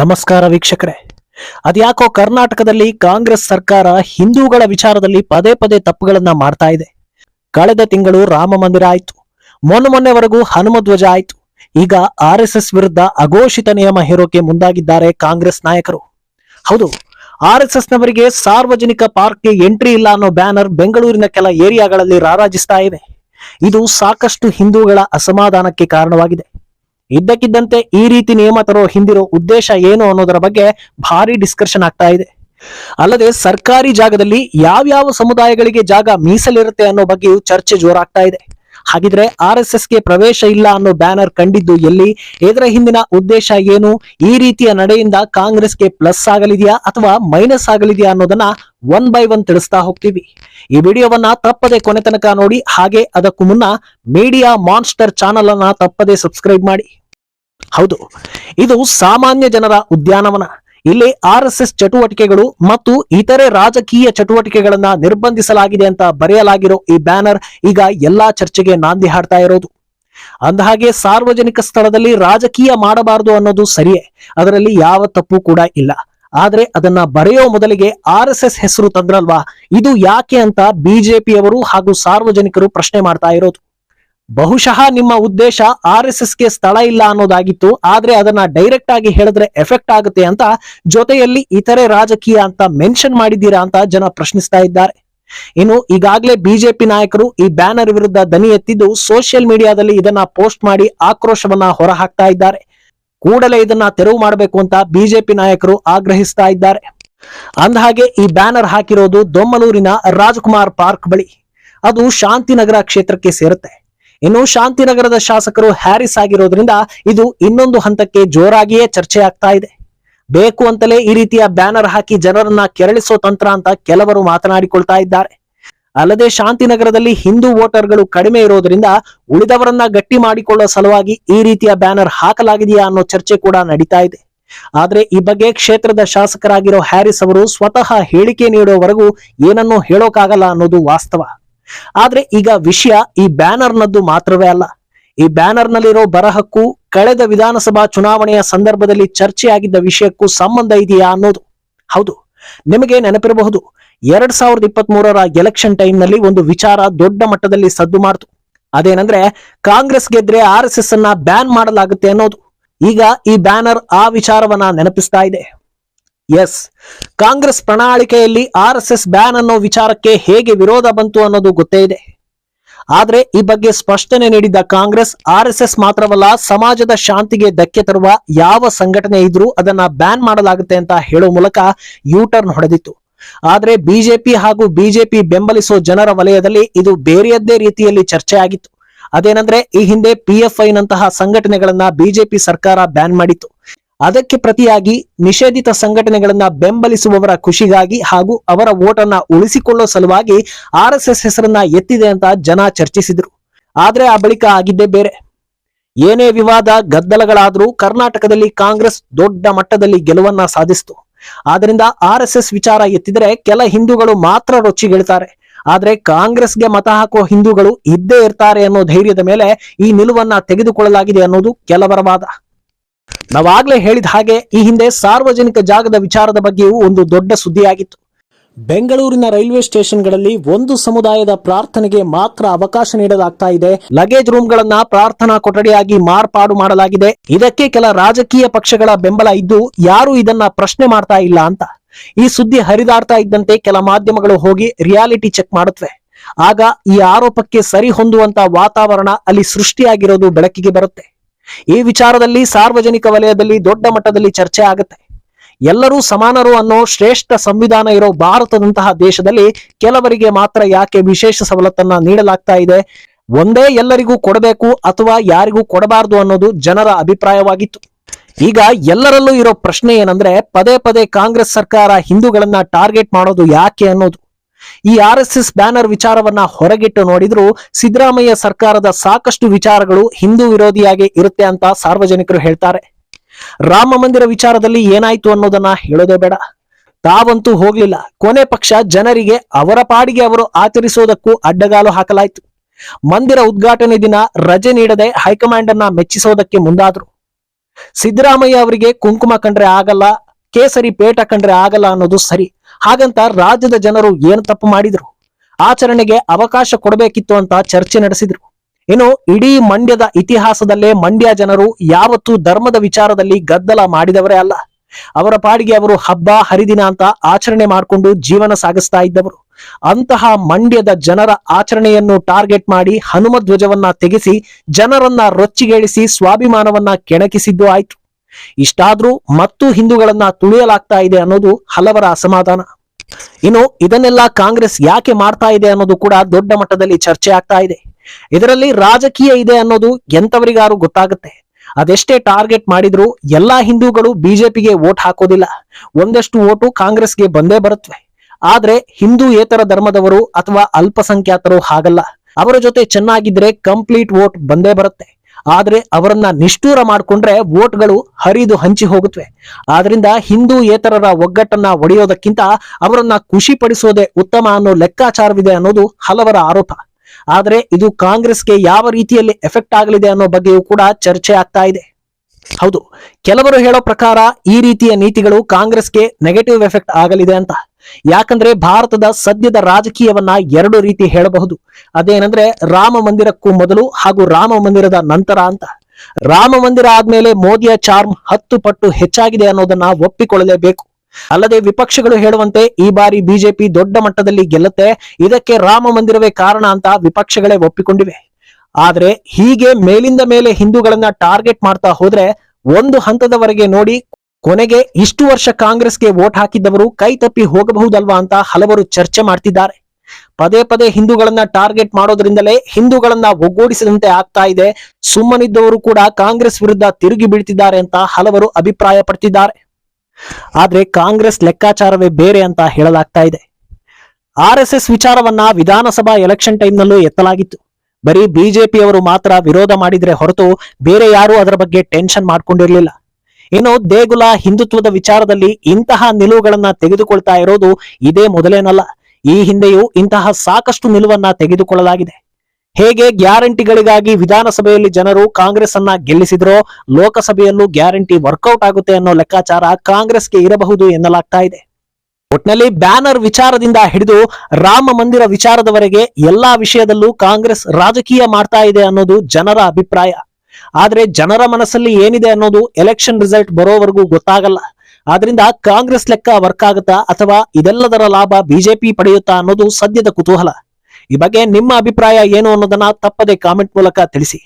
ನಮಸ್ಕಾರ ವೀಕ್ಷಕರೇ. ಅದ್ಯಾಕೋ ಕರ್ನಾಟಕದಲ್ಲಿ ಕಾಂಗ್ರೆಸ್ ಸರ್ಕಾರ ಹಿಂದೂಗಳ ವಿಚಾರದಲ್ಲಿ ಪದೇ ಪದೇ ತಪ್ಪುಗಳನ್ನ ಮಾಡ್ತಾ ಇದೆ. ಕಳೆದ ತಿಂಗಳು ರಾಮ ಮಂದಿರ ಆಯ್ತು. ಮೊನ್ನೆ ಮೊನ್ನೆವರೆಗೂ ಹನುಮ ಧ್ವಜ ಆಯ್ತು. ಈಗ ಆರ್ ವಿರುದ್ಧ ಅಘೋಷಿತ ನಿಯಮ ಹೇರೋಕೆ ಮುಂದಾಗಿದ್ದಾರೆ ಕಾಂಗ್ರೆಸ್ ನಾಯಕರು. ಹೌದು, ಆರ್ ಎಸ್ ಎಸ್ ನವರಿಗೆ ಸಾರ್ವಜನಿಕ ಪಾರ್ಕ್ಗೆ ಎಂಟ್ರಿ ಇಲ್ಲ ಅನ್ನೋ ಬ್ಯಾನರ್ ಬೆಂಗಳೂರಿನ ಕೆಲ ಏರಿಯಾಗಳಲ್ಲಿ ರಾರಾಜಿಸ್ತಾ ಇದೆ. ಇದು ಸಾಕಷ್ಟು ಹಿಂದೂಗಳ ಅಸಮಾಧಾನಕ್ಕೆ ಕಾರಣವಾಗಿದೆ. ಇದ್ದಕ್ಕಿದ್ದಂತೆ ಈ ರೀತಿ ನಿಯಮ ತರೋ ಹಿಂದಿರೋ ಉದ್ದೇಶ ಏನು ಅನ್ನೋದರ ಬಗ್ಗೆ ಭಾರಿ ಡಿಸ್ಕಷನ್ ಆಗ್ತಾ ಇದೆ. ಅಲ್ಲದೆ ಸರ್ಕಾರಿ ಜಾಗದಲ್ಲಿ ಯಾವ್ಯಾವ ಸಮುದಾಯಗಳಿಗೆ ಜಾಗ ಮೀಸಲಿರುತ್ತೆ ಅನ್ನೋ ಬಗ್ಗೆಯೂ ಚರ್ಚೆ ಜೋರಾಗ್ತಾ ಇದೆ. ಹಾಗಿದ್ರೆ ಆರ್ ಎಸ್ ಪ್ರವೇಶ ಇಲ್ಲ ಅನ್ನೋ ಬ್ಯಾನರ್ ಕಂಡಿದ್ದು ಎಲ್ಲಿ? ಇದರ ಹಿಂದಿನ ಉದ್ದೇಶ ಏನು? ಈ ರೀತಿಯ ನಡೆಯಿಂದ ಕಾಂಗ್ರೆಸ್ಗೆ ಪ್ಲಸ್ ಆಗಲಿದೆಯಾ ಅಥವಾ ಮೈನಸ್ ಆಗಲಿದೆಯಾ ಅನ್ನೋದನ್ನ ಒನ್ ಬೈ ಒನ್ ತಿಳಿಸ್ತಾ ಹೋಗ್ತೀವಿ. ಈ ವಿಡಿಯೋವನ್ನ ತಪ್ಪದೆ ಕೊನೆ ತನಕ ನೋಡಿ, ಹಾಗೆ ಅದಕ್ಕೂ ಮುನ್ನ ಮೀಡಿಯಾ ಮಾನ್ಸ್ಟರ್ ಚಾನಲ್ ಅನ್ನ ತಪ್ಪದೆ ಸಬ್ಸ್ಕ್ರೈಬ್ ಮಾಡಿ. ಹೌದು, ಇದು ಸಾಮಾನ್ಯ ಜನರ ಉದ್ಯಾನವನ. ಇಲ್ಲಿ ಆರ್ ಚಟುವಟಿಕೆಗಳು ಮತ್ತು ಇತರೆ ರಾಜಕೀಯ ಚಟುವಟಿಕೆಗಳನ್ನ ನಿರ್ಬಂಧಿಸಲಾಗಿದೆ ಅಂತ ಬರೆಯಲಾಗಿರೋ ಈ ಬ್ಯಾನರ್ ಈಗ ಎಲ್ಲಾ ಚರ್ಚೆಗೆ ನಾಂದಿ ಹಾಡ್ತಾ ಇರೋದು. ಅಂದಹಾಗೆ ಸಾರ್ವಜನಿಕ ಸ್ಥಳದಲ್ಲಿ ರಾಜಕೀಯ ಮಾಡಬಾರದು ಅನ್ನೋದು ಸರಿಯೇ, ಅದರಲ್ಲಿ ಯಾವ ತಪ್ಪು ಕೂಡ ಇಲ್ಲ. ಆದ್ರೆ ಅದನ್ನ ಬರೆಯೋ ಮೊದಲಿಗೆ ಆರ್ ಹೆಸರು ತಂದ್ರಲ್ವಾ? ಇದು ಯಾಕೆ ಅಂತ ಬಿಜೆಪಿಯವರು ಹಾಗೂ ಸಾರ್ವಜನಿಕರು ಪ್ರಶ್ನೆ ಮಾಡ್ತಾ ಇರೋದು. ಬಹುಶಃ ನಿಮ್ಮ ಉದ್ದೇಶ ಆರ್ ಎಸ್ಗೆ ಸ್ಥಳ ಇಲ್ಲ ಅನ್ನೋದಾಗಿತ್ತು, ಆದ್ರೆ ಅದನ್ನ ಡೈರೆಕ್ಟ್ ಆಗಿ ಹೇಳಿದ್ರೆ ಎಫೆಕ್ಟ್ ಆಗುತ್ತೆ ಅಂತ ಜೊತೆಯಲ್ಲಿ ಇತರೆ ರಾಜಕೀಯ ಅಂತ ಮೆನ್ಷನ್ ಮಾಡಿದ್ದೀರಾ ಅಂತ ಜನ ಪ್ರಶ್ನಿಸ್ತಾ ಇದ್ದಾರೆ. ಇನ್ನು ಈಗಾಗಲೇ ಬಿಜೆಪಿ ನಾಯಕರು ಈ ಬ್ಯಾನರ್ ವಿರುದ್ಧ ದನಿ ಎತ್ತಿದ್ದು ಸೋಷಿಯಲ್ ಮೀಡಿಯಾದಲ್ಲಿ ಇದನ್ನ ಪೋಸ್ಟ್ ಮಾಡಿ ಆಕ್ರೋಶವನ್ನ ಹೊರಹಾಕ್ತಾ ಇದ್ದಾರೆ. ಕೂಡಲೇ ಇದನ್ನ ತೆರವು ಮಾಡಬೇಕು ಅಂತ ಬಿಜೆಪಿ ನಾಯಕರು ಆಗ್ರಹಿಸ್ತಾ ಇದ್ದಾರೆ. ಅಂದಹಾಗೆ ಈ ಬ್ಯಾನರ್ ಹಾಕಿರೋದು ದೊಮ್ಮಲೂರಿನ ರಾಜಕುಮಾರ್ ಪಾರ್ಕ್ ಬಳಿ. ಅದು ಶಾಂತಿನಗರ ಕ್ಷೇತ್ರಕ್ಕೆ ಸೇರುತ್ತೆ. ಇನ್ನು ಶಾಂತಿನಗರದ ಶಾಸಕರು ಹ್ಯಾರಿಸ್ ಆಗಿರೋದ್ರಿಂದ ಇದು ಇನ್ನೊಂದು ಹಂತಕ್ಕೆ ಜೋರಾಗಿಯೇ ಚರ್ಚೆ ಆಗ್ತಾ ಇದೆ. ಬೇಕು ಅಂತಲೇ ಈ ರೀತಿಯ ಬ್ಯಾನರ್ ಹಾಕಿ ಜನರನ್ನ ಕೆರಳಿಸೋ ತಂತ್ರ ಅಂತ ಕೆಲವರು ಮಾತನಾಡಿಕೊಳ್ತಾ ಇದ್ದಾರೆ. ಅಲ್ಲದೆ ಶಾಂತಿನಗರದಲ್ಲಿ ಹಿಂದೂ ವೋಟರ್ಗಳು ಕಡಿಮೆ ಇರೋದ್ರಿಂದ ಉಳಿದವರನ್ನ ಗಟ್ಟಿ ಮಾಡಿಕೊಳ್ಳೋ ಸಲುವಾಗಿ ಈ ರೀತಿಯ ಬ್ಯಾನರ್ ಹಾಕಲಾಗಿದೆಯಾ ಅನ್ನೋ ಚರ್ಚೆ ಕೂಡ ನಡೀತಾ ಇದೆ. ಆದ್ರೆ ಈ ಬಗ್ಗೆ ಕ್ಷೇತ್ರದ ಶಾಸಕರಾಗಿರೋ ಹ್ಯಾರಿಸ್ ಅವರು ಸ್ವತಃ ಹೇಳಿಕೆ ನೀಡೋವರೆಗೂ ಏನನ್ನೂ ಹೇಳೋಕಾಗಲ್ಲ ಅನ್ನೋದು ವಾಸ್ತವ. ಆದ್ರೆ ಈಗ ವಿಷಯ ಈ ಬ್ಯಾನರ್ನದ್ದು ಮಾತ್ರವೇ ಅಲ್ಲ. ಈ ಬ್ಯಾನರ್ನಲ್ಲಿರೋ ಬರಹಕ್ಕೂ ಕಳೆದ ವಿಧಾನಸಭಾ ಚುನಾವಣೆಯ ಸಂದರ್ಭದಲ್ಲಿ ಚರ್ಚೆಯಾಗಿದ್ದ ವಿಷಯಕ್ಕೂ ಸಂಬಂಧ ಇದೆಯಾ ಅನ್ನೋದು? ಹೌದು. ನಿಮಗೆ ನೆನಪಿರಬಹುದು, ಎರಡ್ ಸಾವಿರದ ಇಪ್ಪತ್ತ್ ಮೂರರ ಎಲೆಕ್ಷನ್ ಟೈಮ್ನಲ್ಲಿ ಒಂದು ವಿಚಾರ ದೊಡ್ಡ ಮಟ್ಟದಲ್ಲಿ ಸದ್ದು ಮಾಡ್ತು. ಅದೇನಂದ್ರೆ, ಕಾಂಗ್ರೆಸ್ ಗೆದ್ರೆ ಆರ್ ಎಸ್ ಎಸ್ ಅನ್ನ ಬ್ಯಾನ್ ಮಾಡಲಾಗುತ್ತೆ ಅನ್ನೋದು. ಈಗ ಈ ಬ್ಯಾನರ್ ಆ ವಿಚಾರವನ್ನ ನೆನಪಿಸ್ತಾ ಇದೆ. ಎಸ್. ಕಾಂಗ್ರೆಸ್ ಪ್ರಣಾಳಿಕೆಯಲ್ಲಿ ಆರ್ ಎಸ್ ಬ್ಯಾನ್ ಅನ್ನೋ ವಿಚಾರಕ್ಕೆ ಹೇಗೆ ವಿರೋಧ ಬಂತು ಅನ್ನೋದು ಗೊತ್ತೇ ಇದೆ. ಆದರೆ ಈ ಬಗ್ಗೆ ಸ್ಪಷ್ಟನೆ ನೀಡಿದ್ದ ಕಾಂಗ್ರೆಸ್, ಆರ್ ಎಸ್ ಮಾತ್ರವಲ್ಲ, ಸಮಾಜದ ಶಾಂತಿಗೆ ಧಕ್ಕೆ ತರುವ ಯಾವ ಸಂಘಟನೆ ಇದ್ರೂ ಅದನ್ನ ಬ್ಯಾನ್ ಮಾಡಲಾಗುತ್ತೆ ಅಂತ ಹೇಳೋ ಮೂಲಕ ಯೂ ಟರ್ನ್ ಹೊಡೆದಿತ್ತು. ಆದರೆ ಬಿಜೆಪಿ ಹಾಗೂ ಬಿಜೆಪಿ ಬೆಂಬಲಿಸೋ ಜನರ ವಲಯದಲ್ಲಿ ಇದು ಬೇರೆಯದ್ದೇ ರೀತಿಯಲ್ಲಿ ಚರ್ಚೆ ಆಗಿತ್ತು. ಅದೇನಂದ್ರೆ ಈ ಹಿಂದೆ ಪಿಎಫ್ಐನಂತಹ ಎಫ್ ಐನಂತಹ ಸಂಘಟನೆಗಳನ್ನ ಬಿಜೆಪಿ ಸರ್ಕಾರ ಬ್ಯಾನ್ ಮಾಡಿತ್ತು. ಅದಕ್ಕೆ ಪ್ರತಿಯಾಗಿ ನಿಷೇಧಿತ ಸಂಘಟನೆಗಳನ್ನ ಬೆಂಬಲಿಸುವವರ ಖುಷಿಗಾಗಿ ಹಾಗೂ ಅವರ ಓಟನ್ನ ಉಳಿಸಿಕೊಳ್ಳೋ ಸಲುವಾಗಿ ಆರ್ ಹೆಸರನ್ನ ಎತ್ತಿದೆ ಅಂತ ಜನ ಚರ್ಚಿಸಿದ್ರು. ಆದ್ರೆ ಆ ಬಳಿಕ ಆಗಿದ್ದೇ ಬೇರೆ. ಏನೇ ವಿವಾದ, ಗದ್ದಲಗಳಾದ್ರೂ ಕರ್ನಾಟಕದಲ್ಲಿ ಕಾಂಗ್ರೆಸ್ ದೊಡ್ಡ ಮಟ್ಟದಲ್ಲಿ ಗೆಲುವನ್ನ ಸಾಧಿಸಿತು. ಆದ್ರಿಂದ ಆರ್ ವಿಚಾರ ಎತ್ತಿದ್ರೆ ಕೆಲ ಹಿಂದೂಗಳು ಮಾತ್ರ ರೊಚ್ಚಿಗೆಳ್ತಾರೆ. ಆದ್ರೆ ಕಾಂಗ್ರೆಸ್ಗೆ ಮತ ಹಾಕುವ ಹಿಂದೂಗಳು ಇದ್ದೇ ಇರ್ತಾರೆ ಅನ್ನೋ ಧೈರ್ಯದ ಮೇಲೆ ಈ ನಿಲುವನ್ನ ತೆಗೆದುಕೊಳ್ಳಲಾಗಿದೆ ಅನ್ನೋದು ಕೆಲವರ ವಾದ. ನಾವಾಗ್ಲೇ ಹೇಳಿದ ಹಾಗೆ ಈ ಹಿಂದೆ ಸಾರ್ವಜನಿಕ ಜಾಗದ ವಿಚಾರದ ಬಗ್ಗೆಯೂ ಒಂದು ದೊಡ್ಡ ಸುದ್ದಿಯಾಗಿತ್ತು. ಬೆಂಗಳೂರಿನ ರೈಲ್ವೆ ಸ್ಟೇಷನ್ಗಳಲ್ಲಿ ಒಂದು ಸಮುದಾಯದ ಪ್ರಾರ್ಥನೆಗೆ ಮಾತ್ರ ಅವಕಾಶ ನೀಡಲಾಗ್ತಾ ಇದೆ. ಲಗೇಜ್ ರೂಮ್ಗಳನ್ನ ಪ್ರಾರ್ಥನಾ ಕೊಠಡಿಯಾಗಿ ಮಾರ್ಪಾಡು ಮಾಡಲಾಗಿದೆ. ಇದಕ್ಕೆ ಕೆಲ ರಾಜಕೀಯ ಪಕ್ಷಗಳ ಬೆಂಬಲ ಇದ್ದು ಯಾರು ಇದನ್ನ ಪ್ರಶ್ನೆ ಮಾಡ್ತಾ ಇಲ್ಲ ಅಂತ. ಈ ಸುದ್ದಿ ಹರಿದಾಡ್ತಾ ಇದ್ದಂತೆ ಕೆಲ ಮಾಧ್ಯಮಗಳು ಹೋಗಿ ರಿಯಾಲಿಟಿ ಚೆಕ್ ಮಾಡುತ್ತವೆ ಆಗ ಈ ಆರೋಪಕ್ಕೆ ಸರಿ ಹೊಂದುವಂತ ವಾತಾವರಣ ಅಲ್ಲಿ ಸೃಷ್ಟಿಯಾಗಿರೋದು ಬೆಳಕಿಗೆ ಬರುತ್ತೆ. ಈ ವಿಚಾರದಲ್ಲಿ ಸಾರ್ವಜನಿಕ ವಲಯದಲ್ಲಿ ದೊಡ್ಡ ಮಟ್ಟದಲ್ಲಿ ಚರ್ಚೆ ಆಗುತ್ತೆ. ಎಲ್ಲರೂ ಸಮಾನರು ಅನ್ನೋ ಶ್ರೇಷ್ಠ ಸಂವಿಧಾನ ಇರೋ ಭಾರತದಂತಹ ದೇಶದಲ್ಲಿ ಕೆಲವರಿಗೆ ಮಾತ್ರ ಯಾಕೆ ವಿಶೇಷ ಸವಲತ್ತನ್ನ ನೀಡಲಾಗ್ತಾ ಇದೆ? ಒಂದೇ ಎಲ್ಲರಿಗೂ ಕೊಡಬೇಕು ಅಥವಾ ಯಾರಿಗೂ ಕೊಡಬಾರದು ಅನ್ನೋದು ಜನರ ಅಭಿಪ್ರಾಯವಾಗಿತ್ತು. ಈಗ ಎಲ್ಲರಲ್ಲೂ ಇರೋ ಪ್ರಶ್ನೆ ಏನಂದ್ರೆ ಪದೇ ಪದೇ ಕಾಂಗ್ರೆಸ್ ಸರ್ಕಾರ ಹಿಂದೂಗಳನ್ನ ಟಾರ್ಗೆಟ್ ಮಾಡೋದು ಯಾಕೆ ಅನ್ನೋದು. ಈ ಆರ್ ಎಸ್ ಎಸ್ ಬ್ಯಾನರ್ ವಿಚಾರವನ್ನ ಹೊರಗಿಟ್ಟು ನೋಡಿದ್ರು ಸಿದ್ದರಾಮಯ್ಯ ಸರ್ಕಾರದ ಸಾಕಷ್ಟು ವಿಚಾರಗಳು ಹಿಂದೂ ವಿರೋಧಿಯಾಗಿ ಇರುತ್ತೆ ಅಂತ ಸಾರ್ವಜನಿಕರು ಹೇಳ್ತಾರೆ. ರಾಮ ಮಂದಿರ ವಿಚಾರದಲ್ಲಿ ಏನಾಯ್ತು ಅನ್ನೋದನ್ನ ಹೇಳೋದೇ ಬೇಡ. ತಾವಂತೂ ಹೋಗ್ಲಿಲ್ಲ. ಕೊನೆ ಪಕ್ಷ ಜನರಿಗೆ ಅವರ ಪಾಡಿಗೆ ಅವರು ಆಚರಿಸೋದಕ್ಕೂ ಅಡ್ಡಗಾಲು ಹಾಕಲಾಯಿತು. ಮಂದಿರ ಉದ್ಘಾಟನೆ ದಿನ ರಜೆ ನೀಡದೆ ಹೈಕಮಾಂಡ್ ಅನ್ನ ಮೆಚ್ಚಿಸೋದಕ್ಕೆ ಮುಂದಾದ್ರು. ಸಿದ್ದರಾಮಯ್ಯ ಅವರಿಗೆ ಕುಂಕುಮ ಕಂಡ್ರೆ ಆಗಲ್ಲ, ಕೇಸರಿ ಪೇಟ ಕಂಡ್ರೆ ಆಗಲ್ಲ ಅನ್ನೋದು ಸರಿ. ಹಾಗಂತ ರಾಜ್ಯದ ಜನರು ಏನು ತಪ್ಪು ಮಾಡಿದ್ರು? ಆಚರಣೆಗೆ ಅವಕಾಶ ಕೊಡಬೇಕಿತ್ತು ಅಂತ ಚರ್ಚೆ ನಡೆಸಿದ್ರು. ಇನ್ನು ಇಡೀ ಮಂಡ್ಯದ ಇತಿಹಾಸದಲ್ಲೇ ಮಂಡ್ಯ ಜನರು ಯಾವತ್ತೂ ಧರ್ಮದ ವಿಚಾರದಲ್ಲಿ ಗದ್ದಲ ಮಾಡಿದವರೇ ಅಲ್ಲ. ಅವರ ಪಾಡಿಗೆ ಅವರು ಹಬ್ಬ, ಹರಿದಿನ ಅಂತ ಆಚರಣೆ ಮಾಡಿಕೊಂಡು ಜೀವನ ಸಾಗಿಸ್ತಾ ಇದ್ದವರು. ಅಂತಹ ಮಂಡ್ಯದ ಜನರ ಆಚರಣೆಯನ್ನು ಟಾರ್ಗೆಟ್ ಮಾಡಿ ಹನುಮ ಧ್ವಜವನ್ನ ತೆಗೆಸಿ ಜನರನ್ನ ರೊಚ್ಚಿಗೇಳಿಸಿ ಸ್ವಾಭಿಮಾನವನ್ನ ಕೆಣಕಿಸಿದ್ದು ಆಯ್ತು. ಇಷ್ಟಾದ್ರೂ ಮತ್ತು ಹಿಂದೂಗಳನ್ನ ತುಳಿಯಲಾಗ್ತಾ ಇದೆ ಅನ್ನೋದು ಹಲವರ ಅಸಮಾಧಾನ. ಇನ್ನು ಇದನ್ನೆಲ್ಲ ಕಾಂಗ್ರೆಸ್ ಯಾಕೆ ಮಾಡ್ತಾ ಇದೆ ಅನ್ನೋದು ಕೂಡ ದೊಡ್ಡ ಮಟ್ಟದಲ್ಲಿ ಚರ್ಚೆ ಆಗ್ತಾ ಇದೆ. ಇದರಲ್ಲಿ ರಾಜಕೀಯ ಇದೆ ಅನ್ನೋದು ಎಂತವರಿಗಾರು ಗೊತ್ತಾಗುತ್ತೆ. ಅದೆಷ್ಟೇ ಟಾರ್ಗೆಟ್ ಮಾಡಿದ್ರು ಎಲ್ಲಾ ಹಿಂದೂಗಳು ಬಿಜೆಪಿಗೆ ವೋಟ್ ಹಾಕೋದಿಲ್ಲ. ಒಂದಷ್ಟು ಓಟು ಕಾಂಗ್ರೆಸ್ಗೆ ಬಂದೇ ಬರುತ್ತವೆ ಆದ್ರೆ ಏತರ ಧರ್ಮದವರು ಅಥವಾ ಅಲ್ಪಸಂಖ್ಯಾತರು ಹಾಗಲ್ಲ. ಅವರ ಜೊತೆ ಚೆನ್ನಾಗಿದ್ರೆ ಕಂಪ್ಲೀಟ್ ವೋಟ್ ಬಂದೇ ಬರುತ್ತೆ. ಆದ್ರೆ ಅವರನ್ನ ನಿಷ್ಠೂರ ಮಾಡಿಕೊಂಡ್ರೆ ವೋಟ್ಗಳು ಹರಿದು ಹಂಚಿ ಹೋಗುತ್ತವೆ ಆದ್ರಿಂದ ಹಿಂದೂ ಏತರರ ಒಗ್ಗಟ್ಟನ್ನ ಒಡೆಯೋದಕ್ಕಿಂತ ಅವರನ್ನ ಖುಷಿಪಡಿಸೋದೇ ಉತ್ತಮ ಅನ್ನೋ ಲೆಕ್ಕಾಚಾರವಿದೆ ಅನ್ನೋದು ಹಲವರ ಆರೋಪ. ಆದರೆ ಇದು ಕಾಂಗ್ರೆಸ್ಗೆ ಯಾವ ರೀತಿಯಲ್ಲಿ ಎಫೆಕ್ಟ್ ಆಗಲಿದೆ ಅನ್ನೋ ಬಗ್ಗೆಯೂ ಕೂಡ ಚರ್ಚೆ ಆಗ್ತಾ ಇದೆ. ಹೌದು, ಕೆಲವರು ಹೇಳೋ ಪ್ರಕಾರ ಈ ರೀತಿಯ ನೀತಿಗಳು ಕಾಂಗ್ರೆಸ್ಗೆ ನೆಗೆಟಿವ್ ಎಫೆಕ್ಟ್ ಆಗಲಿದೆ ಅಂತ. ಯಾಕಂದ್ರೆ ಭಾರತದ ಸದ್ಯದ ರಾಜಕೀಯವನ್ನ ಎರಡು ರೀತಿ ಹೇಳಬಹುದು. ಅದೇನಂದ್ರೆ ರಾಮ ಮಂದಿರಕ್ಕೂ ಮೊದಲು ಹಾಗೂ ರಾಮ ಮಂದಿರದ ನಂತರ ಅಂತ. ರಾಮ ಮಂದಿರ ಆದ್ಮೇಲೆ ಮೋದಿಯ ಚಾರ್ಮ್ ಹತ್ತು ಪಟ್ಟು ಹೆಚ್ಚಾಗಿದೆ ಅನ್ನೋದನ್ನ ಒಪ್ಪಿಕೊಳ್ಳಲೇಬೇಕು. ಅಲ್ಲದೆ ವಿಪಕ್ಷಗಳು ಹೇಳುವಂತೆ ಈ ಬಾರಿ ಬಿಜೆಪಿ ದೊಡ್ಡ ಮಟ್ಟದಲ್ಲಿ ಗೆಲ್ಲುತ್ತೆ. ಇದಕ್ಕೆ ರಾಮ ಮಂದಿರವೇ ಕಾರಣ ಅಂತ ವಿಪಕ್ಷಗಳೇ ಒಪ್ಪಿಕೊಂಡಿವೆ. ಆದ್ರೆ ಹೀಗೆ ಮೇಲಿಂದ ಮೇಲೆ ಹಿಂದೂಗಳನ್ನ ಟಾರ್ಗೆಟ್ ಮಾಡ್ತಾ ಹೋದ್ರೆ ಒಂದು ಹಂತದವರೆಗೆ ನೋಡಿ ಕೊನೆಗೆ ಇಷ್ಟು ವರ್ಷ ಕಾಂಗ್ರೆಸ್ಗೆ ವೋಟ್ ಹಾಕಿದ್ದವರು ಕೈ ತಪ್ಪಿ ಹೋಗಬಹುದಲ್ವಾ ಅಂತ ಹಲವರು ಚರ್ಚೆ ಮಾಡ್ತಿದ್ದಾರೆ. ಪದೇ ಪದೇ ಹಿಂದೂಗಳನ್ನ ಟಾರ್ಗೆಟ್ ಮಾಡೋದ್ರಿಂದಲೇ ಹಿಂದೂಗಳನ್ನ ಒಗ್ಗೂಡಿಸಿದಂತೆ ಆಗ್ತಾ ಇದೆ. ಸುಮ್ಮನಿದ್ದವರು ಕೂಡ ಕಾಂಗ್ರೆಸ್ ವಿರುದ್ಧ ತಿರುಗಿ ಬೀಳ್ತಿದ್ದಾರೆ ಅಂತ ಹಲವರು ಅಭಿಪ್ರಾಯ ಪಡ್ತಿದ್ದಾರೆ ಆದ್ರೆ ಕಾಂಗ್ರೆಸ್ ಲೆಕ್ಕಾಚಾರವೇ ಬೇರೆ ಅಂತ ಹೇಳಲಾಗ್ತಾ ಇದೆ. ಆರ್ ಎಸ್ ಎಸ್ ವಿಚಾರವನ್ನ ವಿಧಾನಸಭಾ ಎಲೆಕ್ಷನ್ ಟೈಮ್ನಲ್ಲೂ ಎತ್ತಲಾಗಿತ್ತು. ಬರೀ ಬಿಜೆಪಿಯವರು ಮಾತ್ರ ವಿರೋಧ ಮಾಡಿದ್ರೆ ಹೊರತು ಬೇರೆ ಯಾರೂ ಅದರ ಬಗ್ಗೆ ಟೆನ್ಷನ್ ಮಾಡ್ಕೊಂಡಿರ್ಲಿಲ್ಲ. ಇನ್ನು ದೇಗುಲ ಹಿಂದುತ್ವದ ವಿಚಾರದಲ್ಲಿ ಇಂತಹ ನಿಲುವುಗಳನ್ನ ತೆಗೆದುಕೊಳ್ತಾ ಇರೋದು ಇದೇ ಮೊದಲೇನಲ್ಲ. ಈ ಹಿಂದೆಯೂ ಇಂತಹ ಸಾಕಷ್ಟು ನಿಲುವನ್ನ ತೆಗೆದುಕೊಳ್ಳಲಾಗಿದೆ. ಹೇಗೆ ಗ್ಯಾರಂಟಿಗಳಿಗಾಗಿ ವಿಧಾನಸಭೆಯಲ್ಲಿ ಜನರು ಕಾಂಗ್ರೆಸ್ ಅನ್ನ ಗೆಲ್ಲಿಸಿದ್ರೋ, ಲೋಕಸಭೆಯಲ್ಲೂ ಗ್ಯಾರಂಟಿ ವರ್ಕೌಟ್ ಆಗುತ್ತೆ ಅನ್ನೋ ಲೆಕ್ಕಾಚಾರ ಕಾಂಗ್ರೆಸ್ಗೆ ಇರಬಹುದು ಎನ್ನಲಾಗ್ತಾ ಇದೆ. ಒಟ್ನಲ್ಲಿ ಬ್ಯಾನರ್ ವಿಚಾರದಿಂದ ಹಿಡಿದು ರಾಮ ಮಂದಿರ ವಿಚಾರದವರೆಗೆ ಎಲ್ಲಾ ವಿಷಯದಲ್ಲೂ ಕಾಂಗ್ರೆಸ್ ರಾಜಕೀಯ ಮಾಡ್ತಾ ಇದೆ ಅನ್ನೋದು ಜನರ ಅಭಿಪ್ರಾಯ. ಆದ್ರೆ ಜನರ ಮನಸ್ಸಲ್ಲಿ ಏನಿದೆ ಅನ್ನೋದು ಎಲೆಕ್ಷನ್ ರಿಸಲ್ಟ್ ಬರೋವರೆಗೂ ಗೊತ್ತಾಗಲ್ಲ. ಆದ್ರಿಂದ ಕಾಂಗ್ರೆಸ್ ಲೆಕ್ಕ ವರ್ಕ್ ಆಗುತ್ತಾ ಅಥವಾ ಇದೆಲ್ಲದರ ಲಾಭ ಬಿಜೆಪಿ ಪಡೆಯುತ್ತಾ ಅನ್ನೋದು ಸದ್ಯದ ಕುತೂಹಲ. ಈ ಬಗ್ಗೆ ನಿಮ್ಮ ಅಭಿಪ್ರಾಯ ಏನು ಅನ್ನೋದನ್ನ ತಪ್ಪದೆ ಕಾಮೆಂಟ್ ಮೂಲಕ ತಿಳಿಸಿ.